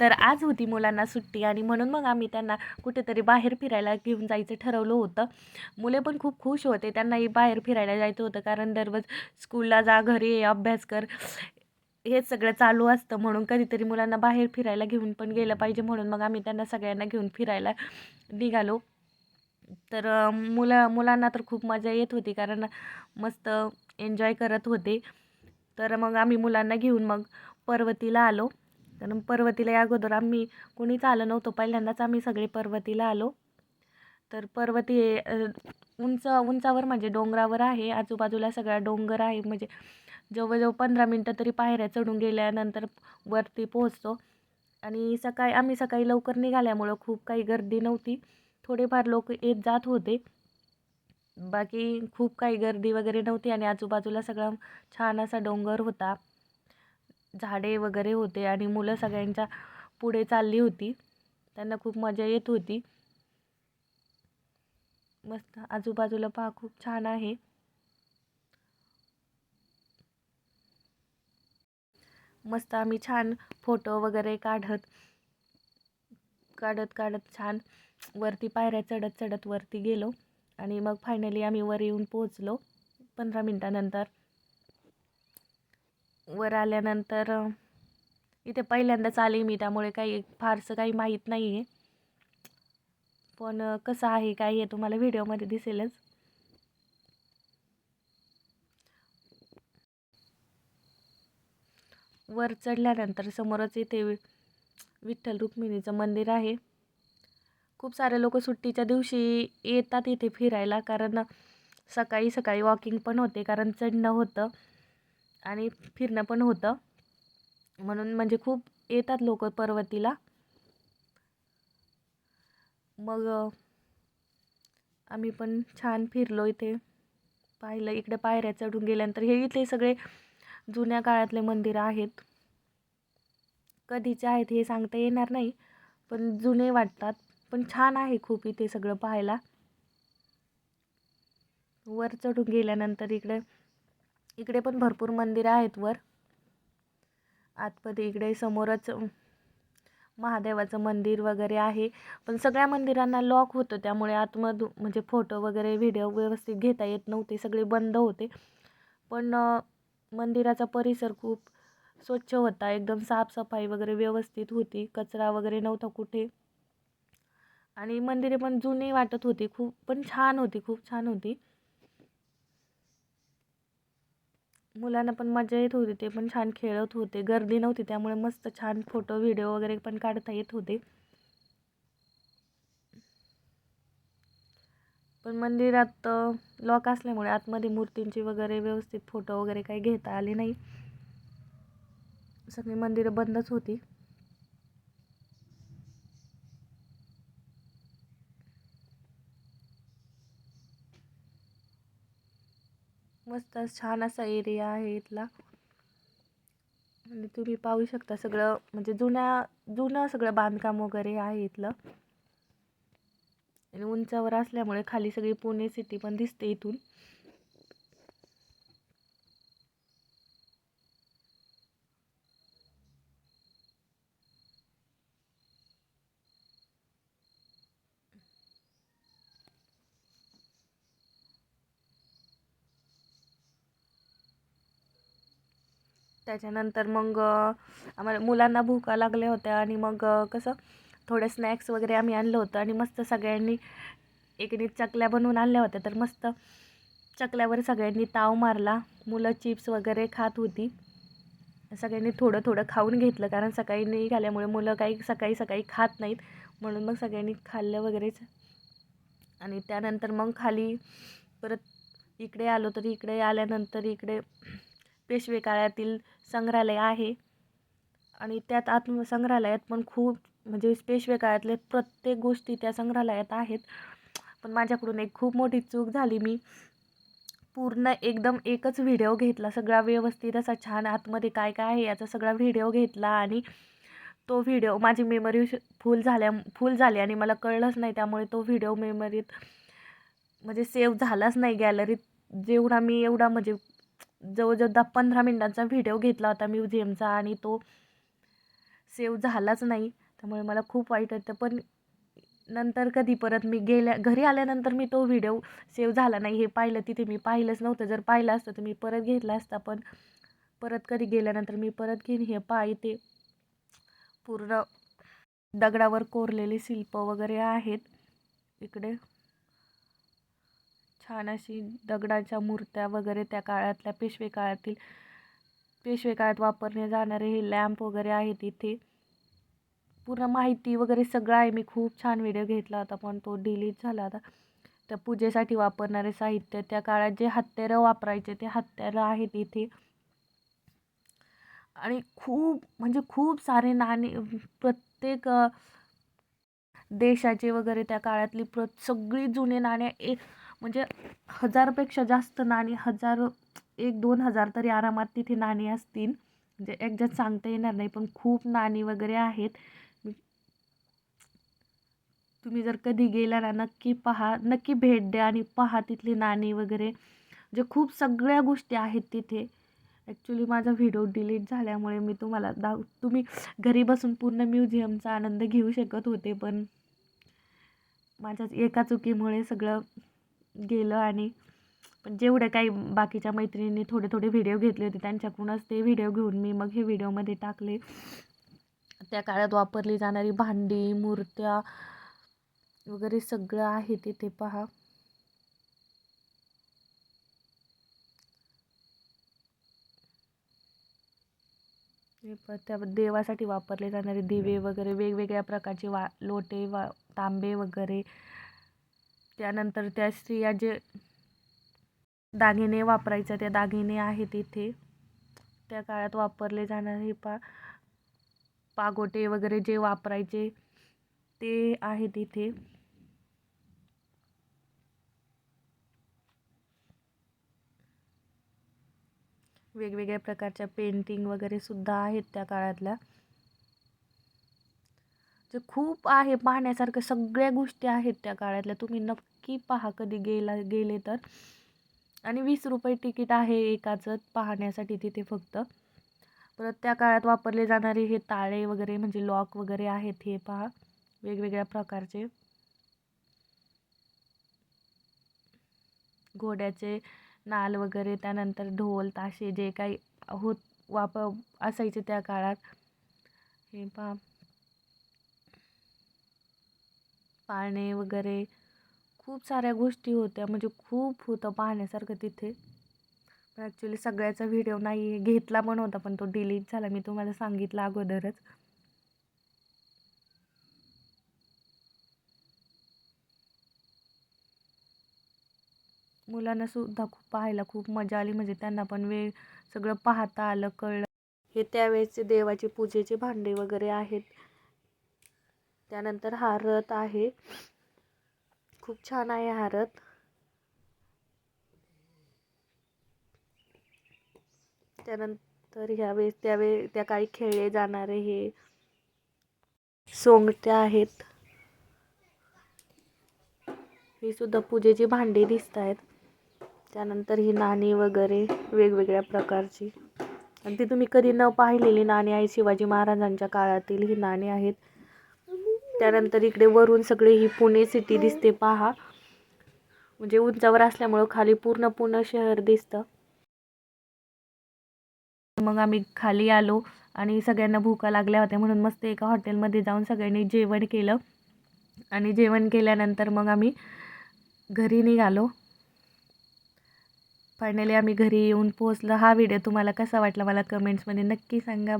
तर आज होती मुलांना सुट्टी आणि म्हणून मग आम्ही त्यांना कुठेतरी बाहेर फिरायला घेऊन जायचं ठरवलं होतं. मुले पण खूप खुश होते. त्यांनाही बाहेर फिरायला जायचं होतं कारण दररोज स्कूलला जा घरी ये, अभ्यास कर. हे सगळं चालू असतं म्हणून कधीतरी मुलांना बाहेर फिरायला घेऊन पण गेलं पाहिजे म्हणून मग आम्ही त्यांना सगळ्यांना घेऊन फिरायला निघालो. तर मुलं मुलांना तर खूप मजा येत होती कारण मस्त एन्जॉय करत होते. तर मग आम्ही मुलांना घेऊन मग पर्वतीला आलो. कारण पर्वतीला या अगोदर आम्ही कोणीच आलं नव्हतं. पहिल्यांदाच आम्ही सगळे पर्वतीला आलो. तर पर्वती उंच उंचावर म्हणजे डोंगरावर आहे. आजूबाजूला सगळा डोंगर आहे. म्हणजे जवळजवळ पंधरा मिनटं तरी पायऱ्या चढून गेल्यानंतर वरती पोहोचतो. आणि सकाळी आम्ही सकाळी लवकर निघाल्यामुळं खूप काही गर्दी नव्हती. थोडेफार लोक येत जात होते. बाकी खूप काही गर्दी वगैरे नव्हती आणि आजूबाजूला सगळा छान असा डोंगर होता. झाडे वगैरे होते आणि मुलं सगळ्यांच्या पुढे चालली होती. त्यांना खूप मजा येत होती. मस्त आजूबाजूला पहा खूप छान आहे. मस्त आम्ही छान फोटो वगैरे काढत काढत काढत छान वरती पायऱ्या चढत चढत वरती गेलो. आणि मग फायनली आम्ही वर येऊन पोचलो पंधरा मिनटानंतर. वर आल्यानंतर इथे पहिल्यांदाच आले मी त्यामुळे काही फारसं काही माहीत नाही आहे पण कसं आहे काय हे तुम्हाला व्हिडिओमध्ये दिसेलच. वर चढल्यानंतर समोरच इथे विठ्ठल रुक्मिणीचं मंदिर आहे. खूप सारे लोक सुट्टीच्या दिवशी येतात इथे फिरायला कारण सकाळी सकाळी वॉकिंग पण होते कारण चढणं होतं. आणि फिरणं पण होतं. म्हणून म्हणजे खूप येतात लोक पर्वतीला. मग आम्ही पण छान फिरलो इथे. पाहिलं इकडे पायऱ्या चढून गेल्यानंतर हे इथे सगळे जुन्या काळातले मंदिरं आहेत. कधीचे आहेत हे सांगता येणार नाही पण जुने वाटतात. पण छान आहे खूप इथे सगळं पाहायला. वर चढून गेल्यानंतर इकडे इकडे पण भरपूर मंदिरं आहेत वर. आतमध्ये इकडे समोरच महादेवाचं मंदिर वगैरे आहे. पण सगळ्या मंदिरांना लॉक होतं त्यामुळे आतमधून म्हणजे फोटो वगैरे व्हिडिओ व्यवस्थित घेता येत नव्हते सगळे बंद होते. पण मंदिराचा परिसर खूप स्वच्छ होता एकदम साफसफाई वगैरे व्यवस्थित होती कचरा वगैरे नव्हता कुठे. आणि मंदिरे पण जुनी वाटत होती खूप पण छान होती खूप छान होती. मुलांना पण मजा येत होती ते पण छान खेळत होते. गर्दी नव्हती त्यामुळे मस्त छान फोटो व्हिडिओ वगैरे पण काढता येत होते. पण मंदिरात लॉक असल्यामुळे आतमध्ये मूर्तींची वगैरे व्यवस्थित फोटो वगैरे काही घेता आले नाही. सगळी मंदिरं बंदच होती. मस्त छान असा एरिया आहे इथला. आणि तुम्ही पाहू शकता सगळं म्हणजे जुन्या जुनं सगळं बांधकाम वगैरे आहे इथलं. आणि उंचावर असल्यामुळे खाली सगळी पुणे सिटी पण दिसते इथून. त्याच्यानंतर मग आम्हाला मुलांना भुका लागल्या होत्या आणि मग कसं थोडे स्नॅक्स वगैरे आम्ही आणलं होतं आणि मस्त सगळ्यांनी एकीने चकल्या बनवून आणल्या होत्या. तर मस्त चकल्यावर सगळ्यांनी ताव मारला. मुलं चिप्स वगैरे खात होती. सगळ्यांनी थोडं थोडं खाऊन घेतलं कारण सकाळी नाही खाल्यामुळे मुलं काही सकाळी सकाळी खात नाहीत. म्हणून मग सगळ्यांनी खाल्लं वगैरेच. आणि त्यानंतर मग खाली परत इकडे आलो तर इकडे आल्यानंतर इकडे पेशवे काळातील संग्रहालय आहे. आणि त्यात आत्म संग्रहालयात पण खूप म्हणजे पेशवे काळातले प्रत्येक गोष्टी त्या संग्रहालयात आहेत. पण माझ्याकडून एक खूप मोठी चूक झाली. मी पूर्ण एकदम एकच व्हिडिओ घेतला. सगळा व्यवस्थित असा छान आतमध्ये काय काय आहे याचा सगळा व्हिडिओ घेतला आणि तो व्हिडिओ माझी मेमरी फुल झाल्या फुल झाली आणि मला कळलंच नाही. त्यामुळे तो व्हिडिओ मेमरीत म्हणजे सेव्ह झालाच नाही गॅलरीत जेवढा मी एवढा म्हणजे जवळजवळ दहा पंधरा मिनटांचा व्हिडिओ घेतला होता म्युझियमचा आणि तो सेव्ह झालाच नाही. त्यामुळे मला खूप वाईट वाटतं. पण नंतर कधी परत मी गेल्या घरी आल्यानंतर मी तो व्हिडिओ सेव्ह झाला नाही. हे पाहिलं तिथे मी पाहिलंच नव्हतं. जर पाहिलं असतं तर मी परत घेतला असता. पण परत कधी गेल्यानंतर मी परत घेईन. हे पाय ते पूर्ण दगडावर कोरलेले शिल्प वगैरे आहेत. इकडे छान अशी दगडाच्या मूर्त्या वगैरे त्या काळातल्या पेशवे काळातील पेशवे काळात वापरले जाणारे हे लॅम्प वगैरे आहेत इथे. पूर्ण माहिती वगैरे सगळं आहे. मी खूप छान व्हिडिओ घेतला होता पण तो डिलीट झाला आता त्या पूजेसाठी वापरणारे साहित्य त्या काळात जे हत्यारं वापरायचे ते हत्यारं आहेत इथे. आणि खूप म्हणजे खूप सारे नाणे प्रत्येक देशाचे वगैरे त्या काळातली प्र सगळी जुने नाणे एक म्हणजे हजारपेक्षा जास्त नाणी हजार एक दोन हजार तरी आरामात तिथे नाणी असतील. म्हणजे एक्झॅक्ट सांगता येणार नाही पण खूप नाणी वगैरे आहेत. तुम्ही जर कधी गेला ना नक्की पहा नक्की भेट द्या आणि पहा तिथली नाणी वगैरे. जे खूप सगळ्या गोष्टी आहेत तिथे. ॲक्च्युली माझा व्हिडिओ डिलीट झाल्यामुळे मी तुम्हाला दाव तुम्ही घरी बसून पूर्ण म्युझियमचा आनंद घेऊ शकत होते पण माझ्या एका चुकीमुळे सगळं गेलं आणि पण जेवढ्या काही बाकीच्या मैत्रिणींनी थोडे थोडे व्हिडिओ घेतले होते त्यांच्याकडूनच ते व्हिडिओ घेऊन मी मग हे व्हिडिओमध्ये टाकले. त्या काळात वापरली जाणारी भांडी मूर्त्या वगैरे सगळं आहे तिथे पहा त्या देवासाठी वापरले जाणारे दिवे वगैरे वेगवेगळ्या प्रकारचे वा लोटे वा तांबे वगैरे. त्यानंतर त्या स्त्रिया जे दागिने वापरायचं त्या दागिने आहेत इथे. त्या काळात वापरले जाणारे पा पागोटे वगैरे जे वापरायचे ते आहेत इथे. वेगवेगळ्या प्रकारच्या पेंटिंग वगैरे सुद्धा आहेत त्या काळातल्या. जे खूप आहे पाहण्यासारखं सगळ्या गोष्टी आहेत त्या काळातल्या. तुम्ही नक्की पहा कधी गेला गेले तर. आणि वीस रुपये तिकीट आहे एकाचं पाहण्यासाठी तिथे फक्त. परत त्या काळात वापरले जाणारे हे ताळे वगैरे म्हणजे लॉक वगैरे आहेत हे पहा. वेगवेगळ्या प्रकारचे. घोड्याचे नाल वगैरे त्यानंतर ढोल ताशे जे काही होत वाप असायचे त्या काळात. हे पहा. पाळणे वगैरे खूप साऱ्या गोष्टी होत्या. म्हणजे खूप होतं पाहण्यासारखं तिथे. पण ॲक्च्युली सगळ्याचा व्हिडिओ नाही घेतला पण होता पण तो डिलीट झाला. मी तुम्हाला सांगितलं अगोदरच. मुलांना सुद्धा खूप पाहायला खूप मजा आली. म्हणजे त्यांना पण वेळ सगळं पाहता आलं कळलं. हे त्यावेळेचे देवाचे पूजेचे भांडे वगैरे आहेत. त्यानंतर हा रथ आहे. खूप छान आहे हा रथ. त्यानंतर ह्यावेळेस त्यावेळी त्या काही खेळले जाणारे हे सोंगट्या आहेत. ही सुद्धा पूजेची भांडी दिसत आहेत त्यानंतर ही नाणी वगैरे वेगवेगळ्या प्रकारची. आणि ती तुम्ही कधी न पाहिलेली नाणी आहे शिवाजी महाराजांच्या काळातील ही नाणी आहेत. त्यानंतर इकडे वरून सगळे ही पुणे सिटी दिसते पहा. म्हणजे उंचावर असल्यामुळं खाली पूर्ण पुणे शहर दिसतं. मग आम्ही खाली आलो आणि सगळ्यांना भूका लागल्या होत्या म्हणून मस्त एका हॉटेलमध्ये जाऊन सगळ्यांनी जेवण केलं. आणि जेवण केल्यानंतर मग आम्ही घरी निघालो. फायनली आम्ही घरी येऊन पोहोचलो. हा व्हिडिओ तुम्हाला कसा वाटला मला कमेंट्समध्ये नक्की सांगा.